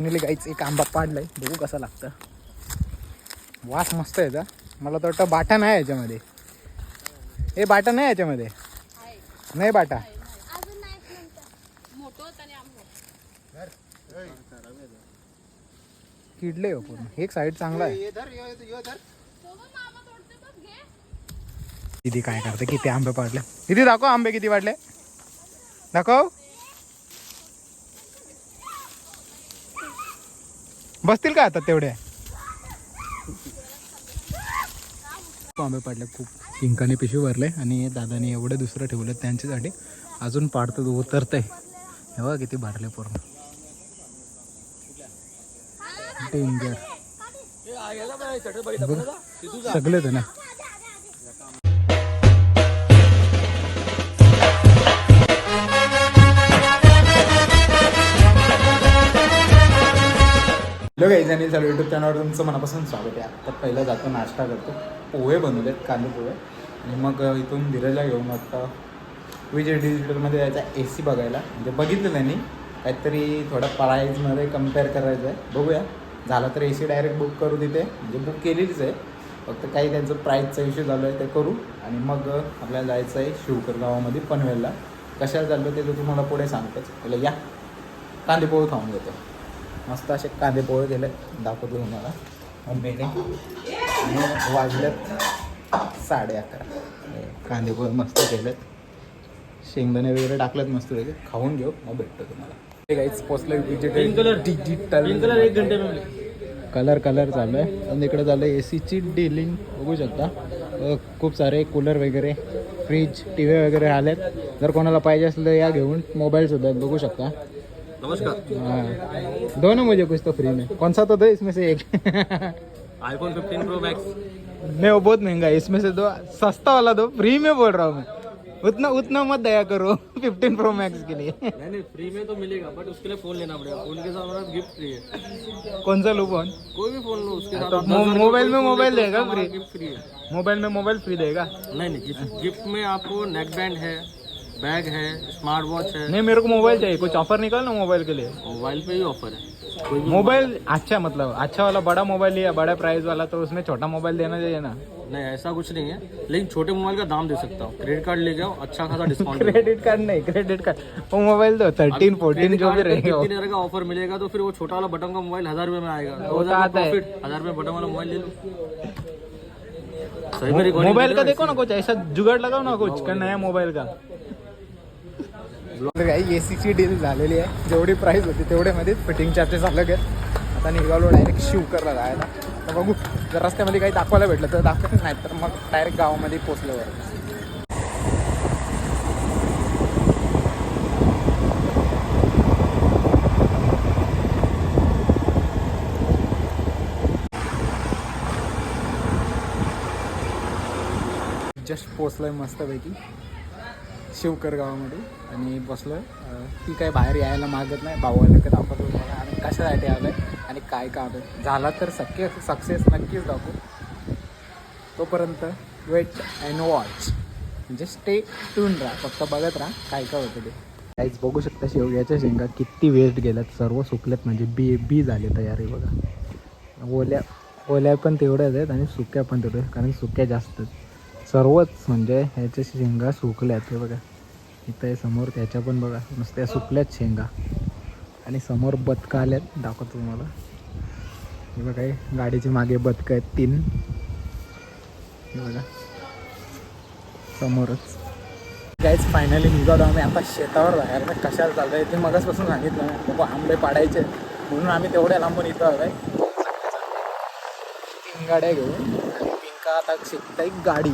Finally गाईच एक आंबा पाडलाय. बघू कसा लागतं. वास मस्त आहे याचा मला तर वाटतं बाटा नाही याच्यामध्ये. हे बाटा नाही याच्यामध्ये? नाही बाटा? किडले हो पूर्ण. एक साईड चांगला आहे. दिदी काय करते? किती आंबे पाडले? दिदी दाखव आंबे किती वाढले दाखव. बसतील का आता तेवढे? खूप आंबे पाडले खूप पिंकाने पिशवी भरले आणि दादाने एवढं दुसरं ठेवलं त्यांच्यासाठी. अजून पाडतं उतरतंय. हे बघा किती भरले पूर्ण. डेंजर सगळेच आहे ना? हॅलो गाईज आणि चालू युट्यूब चॅनलवर तुमचं मनापासून स्वागत आहे. आता पहिलं जातो नाश्ता करतो. पोहे बनवलेत कांदे पोहे. आणि मग इथून धीरजला घेऊन आता विजय डिजिटलमध्ये जायचा ए सी बघायला. म्हणजे बघितलं त्यांनी. काहीतरी थोडं प्राईजमध्ये कंपेअर करायचं आहे. बघूया. झालं तर ए सी डायरेक्ट बुक करू तिथे. म्हणजे बुक केलीच आहे. फक्त काही त्यांचं प्राईजचा इश्यू झालं आहे ते करू. आणि मग आपल्याला जायचं आहे शिवकर गावामध्ये पनवेलला. कशाला चाललं ते तर तुम्हाला पुढे सांगतोच. म्हणजे या. कांदे पोहे खाऊन घेतो. मस्त असे कांदे पोहे गेले दाखवतो तुम्हाला. मम्मीने आणि वाजलेत साडे अकरा. कांदे पोहे मस्त केलेत. शेंगदाणे वगैरे टाकलेत मस्त वगैरे खाऊन घेऊ. मग भेटतो तुम्हाला. काहीच पोचलं डिजिटल डिजिटल एक घंटे में मिले कलर कलर चालू आहे आणि इकडे चालू आहे ए सीची डिलिंग बघू शकता. खूप सारे कूलर वगैरे फ्रीज टी व्ही वगैरे आलेत. जर कोणाला पाहिजे असलं तर या घेऊन. मोबाईल सुद्धा आहेत, बघू शकता. नमस्कार। हाँ दो ना मुझे कुछ तो फ्री में। कौन सा तो दो इसमें से एक? आईफोन 15 प्रो मैक्स नहीं वो बहुत महँगा है। इसमें से दो सस्ता वाला दो। फ्री में बोल रहा हूँ मैं। उतना उतना मत दया करो 15 प्रो मैक्स के लिए। नहीं नहीं फ्री में तो मिलेगा बट उसके लिए फ़ोन लेना पड़ेगा। फ़ोन के साथ गिफ्ट फ्री है। कौन सा लो फ़ोन कोई भी फ़ोन लो उसके साथ तो आप मो- 10,000 का मोबाइल में मोबाइल देगा free? गिफ्ट फ्री है। मोबाइल में मोबाइल फ्री देगा? नहीं नहीं गिफ्ट में आपको नेक बैंड है। बैग है स्मार्ट वॉच है। नहीं मेरे को मोबाइल चाहिए कुछ ऑफ़र निकाल ना मोबाइल के लिए? मोबाइल पे ही ऑफ़र है। मोबाइल अच्छा मतलब अच्छा वाला बड़ा मोबाइल लिया बड़ा प्राइस वाला तो उसमें छोटा मोबाइल देना चाहिए ना? नहीं ऐसा कुछ नहीं है। लेकिन छोटे मोबाइल का दाम दे सकता हूँ। क्रेडिट कार्ड ले जाओ अच्छा खासा डिस्काउंट क्रेडिट कार्ड नहीं क्रेडिट कार्ड वो मोबाइल दो थर्टीन फोर्टीन जो भी रहेगा का ऑफ़र मिलेगा तो फिर वो छोटा वाला बटन का मोबाइल हज़ार रुपए में आएगा। दो तो हज़ार है। रुपए बटन वाला मोबाइल ले लो। मोबाइल का हो देखो ना कुछ ऐसा जुगाड़ लगाओ ना कुछ नया मोबाइल का। काही ए सीची डील झालेली आहे. जेवढी प्राईस होती तेवढ्यामध्ये फिटिंग चार्जेस अलग आहेत. आता निघालो डायरेक्ट शिवकरला जायला. तर बघू जर रस्त्यामध्ये काही दाखवायला भेटलं तर दाखवत नाही तर मग डायरेक्ट गावामध्ये पोचल्यावर जस्ट पोचलोय मस्तपैकी. शिवकर गावामध्ये. आणि बसलो ती काय बाहेर यायला मागत नाही. भावाला का दाखवतो मला आणि कशासाठी आहे आणि काय काम आहे? झाला तर सक्के सक्सेस नक्कीच दाखवू. तोपर्यंत वेट अँड वॉच म्हणजे स्टे टून राहा. फक्त बघत राहा काय काय होतं ते. काहीच बघू शकता शेवग्याच्या शेंगा किती वेस्ट गेल्यात. सर्व सुकल्यात. म्हणजे बी बी झाले तयारी बघा. ओल्या ओल्या पण तेवढ्याच आहेत आणि सुक्या पण तेवढ्या आहेत, कारण सुक्या जास्त आहेत. सर्वच म्हणजे ह्याच्या शेंगा सुकल्यात हे बघा. इथं आहे समोर त्याच्या पण बघा नुसत्या सुकल्यात शेंगा. आणि समोर बदकं आल्यात दाखवतो तुम्हाला. हे बघा हे गाडीचे मागे बदकं आहेत तीन. हे बघा. समोरच. काहीच फायनली निघालो आम्ही. आता शेतावर बाहेर कशाला चाललं आहे ते मगाचपासून सांगितलं नाही बाबा आंबे पाडायचे. आहेत. म्हणून आम्ही तेवढ्या लांबून इथं आलोय. तीन गाड्या घेऊन. पिंका आता शिकताय गाडी.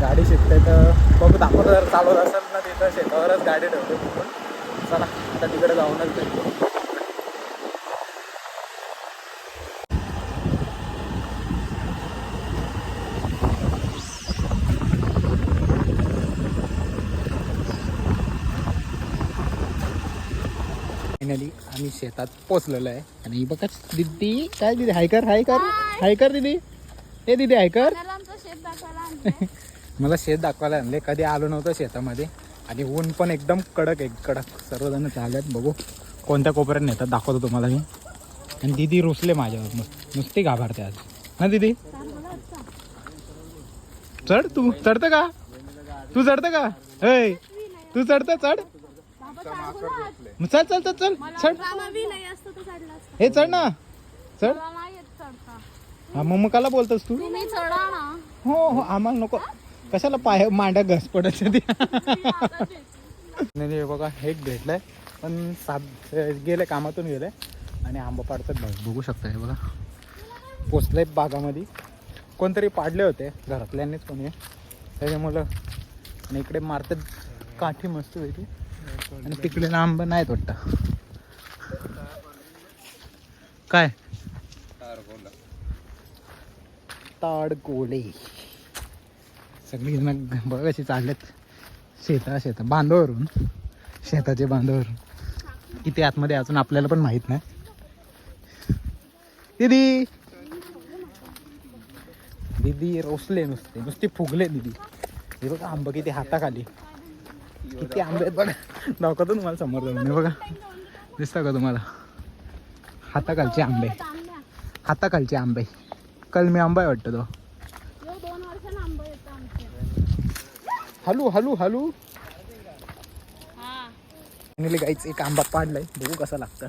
गाडी शिकते तर बघू दाखवत जर चालवत असेल ना तिथं शेतावरच गाडी ठेवतो म्हणून चला आता तिकडे जाऊनच भेटतो फायनली आम्ही शेतात पोचलेलो आहे. आणि बघा दिदी काय दिदी हायकर हायकर हायकर दिदी? हे दिदी हायकर? शेत मला शेत दाखवायला आणले. कधी आलो नव्हतं शेतामध्ये. आणि ऊन पण एकदम कडक आहे कडक. सर्वजण चालत बघू. कोणत्या कोपऱ्यात नेतात दाखवतो तुम्हाला मी. आणि दिदी रुसले माझ्यावर. नुस- नुसती घाबरते आज. ना दिदी? चढ तू. चढतं का? तू चढतं का? ऐ तू चढतं? चढ. मग चल चल चल चल. चढ. हे चढ ना. चढ. हा मग मग काला बोलतोस तू? हो हो आम्हाला नको. कशाला पाय मांड्या घस नाही हे बघा एक भेटलाय. पण सात गेले कामातून गेले. आणि आंबा पाडतात बघ. बघू शकता हे बघा. पोचले बागामध्ये. कोणतरी पाडले होते. घरातल्यांनीच कोणी. त्याच्यामुळं आणि इकडे मारतात. काठी मस्त होती. आणि तिकडे आंबा नाहीत वाटतं. काय? ताडगोळे सगळीजण बघ कशी चाललेत. शेता शेता. बांधावरून शेताचे बांधावरून किती आतमध्ये अजून आपल्याला पण माहीत नाही. दीदी! दीदी रोसले नुसते. नुसते फुगले दीदी. हे बघा आंब किती हाताखाली. किती आंबे आहेत बघा. दाखवतो तुम्हाला समोर जाऊन. बघा. दिसतं का तुम्हाला? हाताखालचे आंबे. हाताखालचे आंबे. कलमी आंबा आहे वाटतं तो यो दोन वर्षांना आंबा येतो आमचे हलू हलू हलू. हा. फायनली गाईच एक आंबा पाडलाय. बघू कसा लागतं.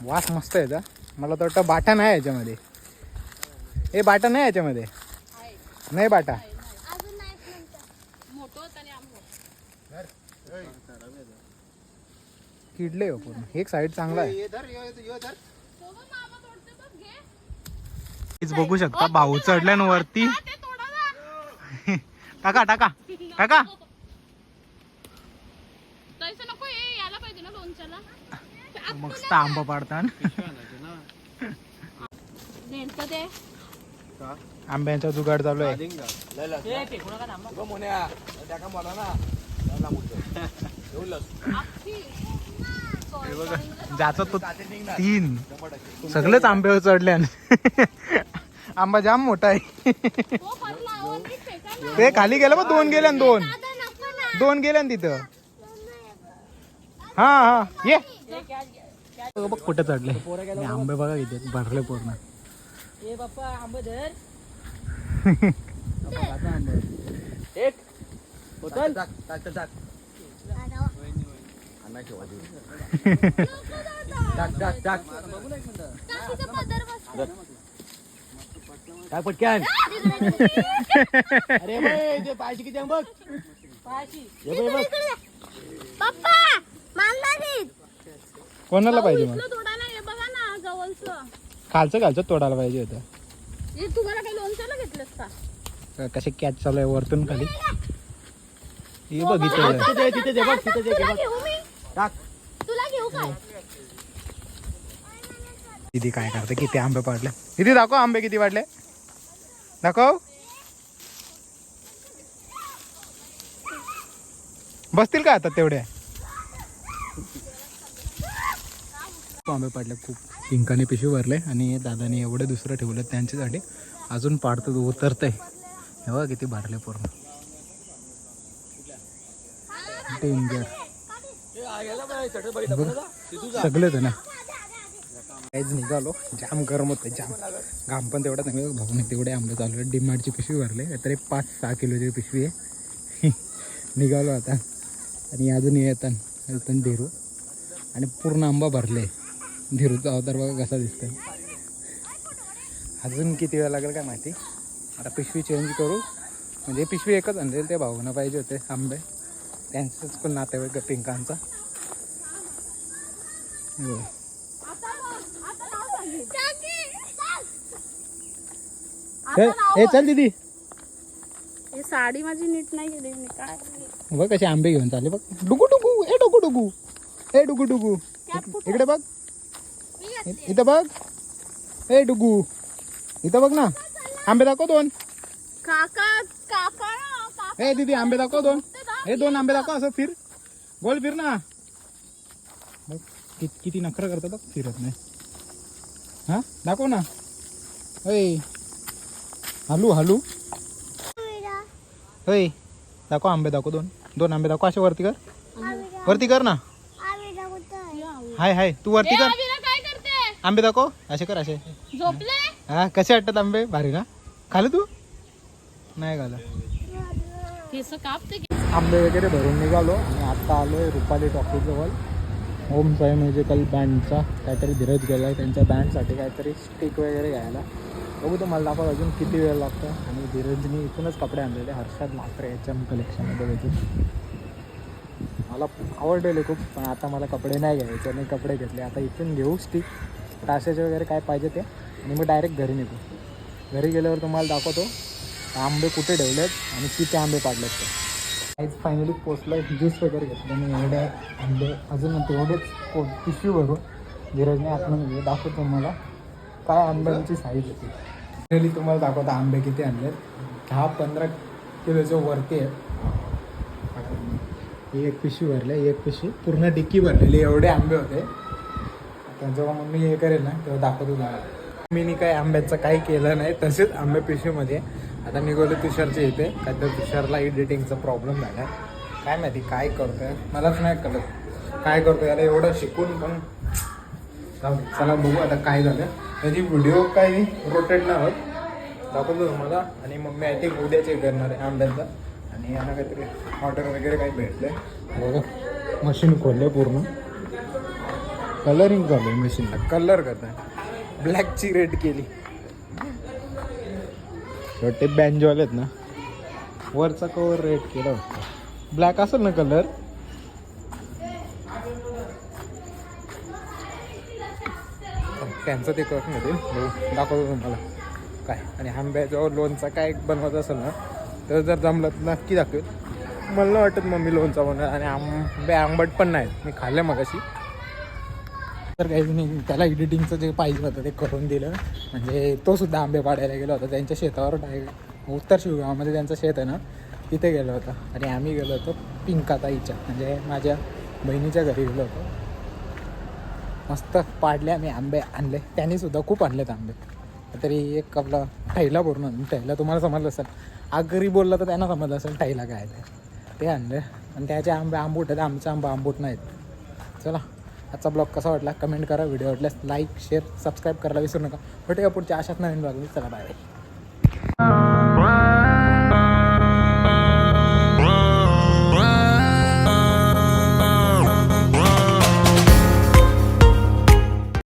वास मस्त आहे का मला तर वाटतं बाटा नाही याच्यामध्ये. ए बाटा नाही याच्यामध्ये. नाही बाटा. अजून नाही मोठं होतं आणि आंबो. किडले हो पूर्ण. एक साईड चांगला आहे. बघ शकता भाऊ चढल्या ना वरती. टाका टाका. टाका. तसं नको हे यायला पाहिजे ना लोणच्याला. मस्त आंबा पाडतात नेमकं ते. आंब्यांचा जुगाड चालू आहे. ज्याचा तो तीन. सगळेच आंब्यावर चढले आंबा जाम मोठा आहे हो पण लावा नीट फेका ना. ते खाली गेलं बघ दोन गेले दोन. दोन गेले ना तिथं. हा हा. ये. बघ कुठे चढले. आंबे बघा इथे भरले पूर्ण. काकीचा पदर बसला. पप्पा मानला नाही कोणाला पाहिजे मग? इथलं तोडायला हे बघा ना जवळचं. खालचं खालचं तोडायला पाहिजे होतं. हे तुम्हाला काही लोणच्याला घेतलंस का? क- कसे कॅच चालू आहे वरतून खाली? हे बघ इथे. तुला घेऊ मी? तुला घेऊ काय दिदी काय करते? किती आंबे पाडले? दिदी दाखव आंबे किती वाढले? दाखव बसतील का आता तेवढे? आंबे पाडले खूप पिंकाने पिशवी भरले आणि दादाने एवढे दुसरं ठेवलं त्यांच्यासाठी. अजून पाडतं उतरतंय. हे बघा किती भरले पूर्ण. डेंजर सगळेच आहे ना? काहीच निघालो. जाम गरम होतं जाम. घाम पण तेवढा नाही भाऊने तेवढे आंबे चालू आहे डिमार्टची पिशवी भरले. तरी पाच सहा किलोची पिशवी आहे. निघालो आता. आणि अजून येतात येतात धीरू. आणि पूर्ण आंबा भरले. धीरूचा अवतार बघा कसा दिसतोय. अजून किती वेळ लागेल काय माहिती? आता पिशवी चेंज करू. म्हणजे पिशवी एकच आणलेल ते भाऊना पाहिजे होते आंबे. त्यांचंच पण नातेवाईक पिंकांचा. हो. सांगेल. चल दीदी. हे साडी माझी नीट नाही गेली मी काय बघ कसे आंबे घेऊन चालले बघ. डुगू डुगू. ए डुगू डुगू. ए डुगू डुगू. इकडे बघ. इथं बघ. ए डुगू. इथं बघ ना. आंबे दाखव दोन. काका काका ए दीदी आंबे दाखव दोन. हे दोन आंबे दाखव असं फिर. गोल फिर ना. बघ किती नखरं करतं बघ फिरत नाही. हा? दाखव ना. होय हलू हलू. होय दाखव आंबे दाखव दोन. दोन आंबे दाखव. असे वरती कर. वरती कर ना. हाय हाय. तू वरती कर. आंबे दाखव. असे कर असे. हा कसे वाटतात आंबे? भारी ना? खालं तू? नाही खालं आंबे वगैरे भरून निघालो आणि आता आलो आहे रुपाली टॉकीजवळ होम साई म्युझिकल बँडचा काहीतरी धीरज गेला आहे त्यांच्या बँडसाठी काहीतरी स्टिक वगैरे घ्यायला. बघू तुम्हाला दाखवा अजून किती वेळ लागतो आणि धीरजनी इथूनच कपडे आणलेले हर्षद म्हात्रे एच एम कलेक्शनमध्ये भेटून मला आवडलेले खूप पण आता मला कपडे नाही घ्यायचे आणि कपडे घेतले. आता इथून घेऊ स्टिक टाशाचे वगैरे काय पाहिजे ते आणि मग डायरेक्ट घरी निघू. घरी गेल्यावर तुम्हाला दाखवतो आंबे कुठे ठेवलेत आणि किती आंबे पाडलेत ते. आज फायनली पोचलं ज्यूस वगैरे घेतलं मी एवढे आंबे अजून तेवढेच पो पिशवी भरून धीरजने आतमध्ये म्हणजे दाखवतो तुम्हाला. काय आंब्यांची साईज होती फायनली तुम्हाला दाखवता आंबे किती आणले दहा पंधरा किलोच्या वरती आहे एक पिशवी भरली एक पिशवी. पूर्ण डिक्की भरलेली एवढे आंबे होते. आता जेव्हा मम्मी हे करेल ना तेव्हा दाखवतो तुम्हाला. मी काय आंब्याचं काही केलं नाही तसेच आंबे पिशवीमध्ये. आता निघवलं तुषारचे येते का तर तुषारला एडिटिंगचा प्रॉब्लेम झाला काय माहिती काय करतोय? मलाच नाही कळत. काय करतोय? याला एवढं शिकून पण. चला बघू आता काय झालं. त्याची व्हिडिओ काही रोटेट नाही होत. दाखवतो तुम्हाला. आणि मग मी आय थिंक उद्या चेक करणार आहे आंब्याचं. आणि यांना काहीतरी ऑर्डर वगैरे काही भेटले बघा. मशीन खोलले पूर्ण. कलरिंग आहे मशीनला कलर करताय. ब्लॅकची रेड केली. ते बँजवाले आहेत ना वरचा कवर रेड केला होता. ब्लॅक असेल ना कलर त्यांचं ते करून घेतील हो, दाखवतो तुम्हाला. काय? आणि आंब्याच्यावर लोणचा काय बनवत असेल ना तर जर जमलं तर नक्की दाखवेल. मला वाटत मम्मी लोणचा बनवत आणि आंबे आंबट पण नाहीत. मी खाल्ले मगाशी. तर काही नाही त्याला एडिटिंगचं जे पाहिजे होतं ते करून दिलं. म्हणजे तो सुद्धा आंबे पाडायला गेलो होता. त्यांच्या शेतावर डायरेक्ट उत्तर शिवगावामध्ये त्यांचं शेत आहे ना तिथे गेलो होतो. आणि आम्ही गेलो होतो पिंकाताईच्या म्हणजे माझ्या बहिणीच्या घरी गेलो होतो. मस्त पाडले आम्ही आंबे आणले. त्यांनी सुद्धा खूप आणलेत आंबे. तरी एक आपला ठैला पूर्ण ठैला तुम्हाला समजलं असेल. आगरी बोलला तर त्यांना समजलं असेल ठैला काय ते. आणलं आणले. आणि त्याचे आंबे आंबूट आहेत. आमचे आंबा आंबूट नाहीत. चला. आजचा ब्लॉग कसा वाटला कमेंट करा. व्हिडिओ आवडल्यास लाईक शेअर सबस्क्राईब करायला विसरू नका. भेटूया पुढच्या अशाच नवीन ब्लॉग चला बाय